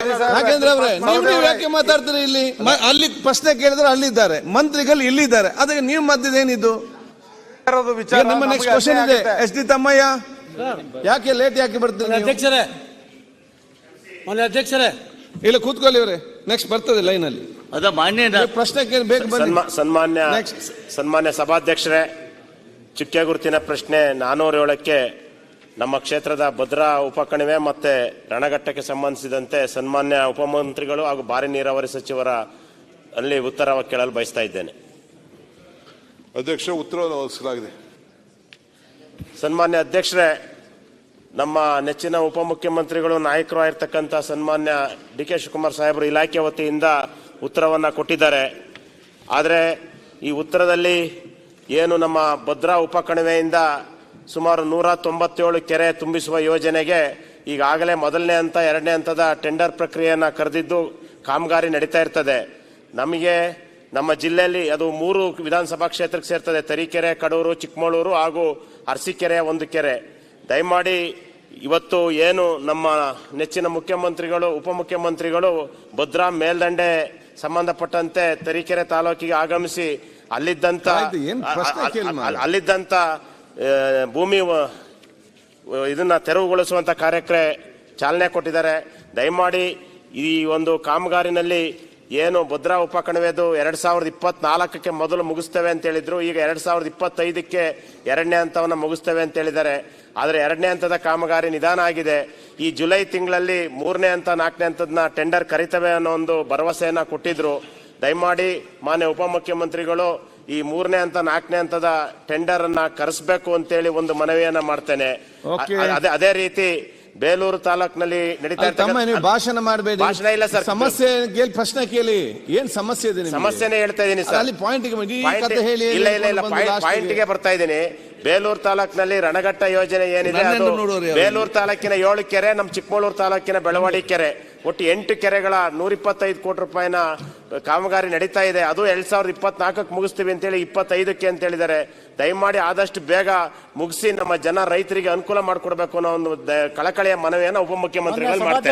ನಾಗೇಂದ್ರ ಅವರೇ ನೀವು ನೀವು ಯಾಕೆ ಮಾತಾಡ್ತೀರಿ ಇಲ್ಲಿ? ಮ- ಅಲ್ಲಿ ಪ್ರಶ್ನೆ ಕೇಳಿದ್ರೆ ಅಲ್ಲಿದ್ದಾರೆ ಮಂತ್ರಿಗಳು ಇಲ್ಲಿದ್ದಾರೆ ಅದಕ್ಕೆ ನೀವು ಮಧ್ಯದೇನಿದು ಇರೋದು ವಿಚಾರ ಈಗ ನಿಮ್ಮ ನೆಕ್ಸ್ಟ್ ಕ್ವಶನ್ ಇದೆ ಎಸ್ ಡಿ ತಮ್ಮಯ್ಯ? ಯಾಕೆ ಲೇಟ್ ಯಾಕೆ ಬರ್ತೀರಿ ನೀವು? ಅಧ್ಯಕ್ಷರೇ ಮೊನ್ನೆ ಅಧ್ಯಕ್ಷರೇ. ಇಲ್ಲ ಕೂತ್ಕೊಳ್ಳಿ ಅವರೇ ನೆಕ್ಸ್ಟ್ ಬರ್ತದೆ ಲೈನ್ ಅಲ್ಲಿ. ಅದ ಮಾನ್ಯ ನೀವು ಪ್ರಶ್ನೆ ಕೇಳಿ ಬನ್ನಿ. ಸನ್ಮಾ- ಸನ್ಮಾನ್ಯ Next. ಸನ್ಮಾನ್ಯ ಸಭಾಧ್ಯಕ್ಷರೇ ಚುಕ್ಕೆ ಗುರುತಿನ ಪ್ರಶ್ನೆ ನಾನೂರ ಏಳಕ್ಕೆ ನಮ್ಮ ಕ್ಷೇತ್ರದ ಭದ್ರಾ ಉಪಕಣಿವೆ ಮತ್ತೆ ರಣಘಟ್ಟಕ್ಕೆ ಸಂಬಂಧಿಸಿದಂತೆ ಸನ್ಮಾನ್ಯ ಉಪಮಂತ್ರಿಗಳು ಹಾಗೂ ಭಾರಿ ನೀರಾವರಿ ಸಚಿವರ ಅಲ್ಲಿ ಉತ್ತರ ಕೇಳಲು ಬಯಸ್ತಾ ಇದ್ದೇನೆ. ಅಧ್ಯಕ್ಷ ಉತ್ತರವನ್ನು ಸನ್ಮಾನ್ಯ ಅಧ್ಯಕ್ಷರೇ ನಮ್ಮ ನೆಚ್ಚಿನ ಉಪಮುಖ್ಯಮಂತ್ರಿಗಳು ನಾಯಕರು ಆಗಿರ್ತಕ್ಕಂಥ ಸನ್ಮಾನ್ಯ ಡಿ ಕೆ ಶಿವಕುಮಾರ್ ಸಾಹೇಬರು ಇಲಾಖೆ ವತಿಯಿಂದ ಉತ್ತರವನ್ನು ಕೊಟ್ಟಿದ್ದಾರೆ. ಆದರೆ ಈ ಉತ್ತರದಲ್ಲಿ ಏನು ನಮ್ಮ ಭದ್ರಾ ಉಪಕಣಿವೆಯಿಂದ ಸುಮಾರು ನೂರ ತೊಂಬತ್ತೇಳು ಕೆರೆ ತುಂಬಿಸುವ ಯೋಜನೆಗೆ ಈಗಾಗಲೇ ಮೊದಲನೇ ಹಂತ ಎರಡನೇ ಹಂತದ ಟೆಂಡರ್ ಪ್ರಕ್ರಿಯೆಯನ್ನು ಕರೆದಿದ್ದು ಕಾಮಗಾರಿ ನಡೀತಾ ಇರ್ತದೆ. ನಮಗೆ ನಮ್ಮ ಜಿಲ್ಲೆಯಲ್ಲಿ ಅದು ಮೂರು ವಿಧಾನಸಭಾ ಕ್ಷೇತ್ರಕ್ಕೆ ಸೇರ್ತದೆ. ತರೀಕೆರೆ ಕಡೂರು ಚಿಕ್ಕಮಗಳೂರು ಹಾಗೂ ಅರಸೀಕೆರೆ ಒಂದು ಕೆರೆ. ದಯಮಾಡಿ ಇವತ್ತು ಏನು ನಮ್ಮ ನೆಚ್ಚಿನ ಮುಖ್ಯಮಂತ್ರಿಗಳು ಉಪಮುಖ್ಯಮಂತ್ರಿಗಳು ಭದ್ರಾ ಮೇಲ್ದಂಡೆ ಸಂಬಂಧಪಟ್ಟಂತೆ ತರೀಕೆರೆ ತಾಲೂಕಿಗೆ ಆಗಮಿಸಿ ಅಲ್ಲಿದ್ದಂತ. ಅಲ್ಲಿದ್ದಂತ ಭೂಮಿ ಇದನ್ನು ತೆರವುಗೊಳಿಸುವಂಥ ಕಾರ್ಯಕ್ಕೆ ಚಾಲನೆ ಕೊಟ್ಟಿದ್ದಾರೆ. ದಯಮಾಡಿ ಈ ಒಂದು ಕಾಮಗಾರಿನಲ್ಲಿ ಏನು ಭದ್ರಾ ಉಪಕಣಿವೆದು ಎರಡು ಸಾವಿರದ ಇಪ್ಪತ್ನಾಲ್ಕಕ್ಕೆ ಮೊದಲು ಮುಗಿಸ್ತೇವೆ ಅಂತ ಹೇಳಿದ್ರು. ಈಗ ಎರಡು ಸಾವಿರದ ಇಪ್ಪತ್ತೈದಕ್ಕೆ ಎರಡನೇ ಹಂತವನ್ನು ಮುಗಿಸ್ತೇವೆ ಅಂತ ಹೇಳಿದ್ದಾರೆ. ಆದರೆ ಎರಡನೇ ಹಂತದ ಕಾಮಗಾರಿ ನಿಧಾನ ಆಗಿದೆ. ಈ ಜುಲೈ ತಿಂಗಳಲ್ಲಿ ಮೂರನೇ ಹಂತ, ನಾಲ್ಕನೇ ಹಂತದನ್ನ ಟೆಂಡರ್ ಕರಿತವೆ ಅನ್ನೋ ಒಂದು ಭರವಸೆಯನ್ನು ಕೊಟ್ಟಿದ್ರು. ದಯಮಾಡಿ ಮಾನ್ಯ ಉಪಮುಖ್ಯಮಂತ್ರಿಗಳು ಈ ಮೂರನೇ ಹಂತ ನಾಲ್ಕನೇ ಹಂತದ ಟೆಂಡರ್ ಅನ್ನ ಕರೆಸಬೇಕು ಅಂತೇಳಿ ಒಂದು ಮನವಿಯನ್ನ ಮಾಡ್ತೇನೆ. ಅದೇ ಅದೇ ರೀತಿ ಬೇಲೂರು ತಾಲೂಕಿನಲ್ಲಿ ನಡೀತಾ ಭಾಷಣ ಮಾಡಬೇಡಿ. ಭಾಷಣ ಇಲ್ಲ ಸರ್. ಸಮಸ್ಯೆ ಕೇಳಿ ಪ್ರಶ್ನೆ ಕೇಳಿ. ಏನ್ ಸಮಸ್ಯೆ ಇದೆ? ಸಮಸ್ಯೆನೇ ಹೇಳ್ತಾ ಇದ್ದೀನಿ ಸರ್. ಅಲ್ಲಿ ಪಾಯಿಂಟ್ ಇಲ್ಲ ಇಲ್ಲ ಇಲ್ಲ. ಪಾಯಿಂಟ್- ಗೆ. ಪಾಯಿಂಟ್ಗೆ ಬರ್ತಾ ಇದ್ದೀನಿ. ಬೇಲೂರು ತಾಲೂಕಿನಲ್ಲಿ ರಣಘಟ್ಟ ಯೋಜನೆ ಏನಿದೆ ಅದು? ಬೇಲೂರು ತಾಲೂಕಿನ ಏಳು ಕೆರೆ ನಮ್ಮ ಚಿಕ್ಕಮಗಳೂರು ತಾಲೂಕಿನ ಬೆಳವಾಡಿ ಕೆರೆ. ಒಟ್ಟು ಎಂಟು ಕೆರೆಗಳ ನೂರ ಇಪ್ಪತ್ತೈದು ಕೋಟಿ ರೂಪಾಯಿನ ಕಾಮಗಾರಿ ನಡೀತಾ ಇದೆ. ಅದು ಎರಡ್ ಸಾವಿರದ ಇಪ್ಪತ್ನಾಲ್ಕಕ್ಕೆ ಮುಗಿಸ್ತೀವಿ ಅಂತೇಳಿ ಇಪ್ಪತ್ತೈದಕ್ಕೆ ಅಂತ ಹೇಳಿದ್ದಾರೆ. ದಯಮಾಡಿ ಆದಷ್ಟು ಬೇಗ ಮುಗಿಸಿ ನಮ್ಮ ಜನ ರೈತರಿಗೆ ಅನುಕೂಲ ಮಾಡಿಕೊಡ್ಬೇಕು ಅನ್ನೋ ಒಂದು ದ- ಕಳಕಳಿಯ ಮನವಿಯನ್ನ ಉಪಮುಖ್ಯಮಂತ್ರಿಗಳು ಮಾಡ್ತೇನೆ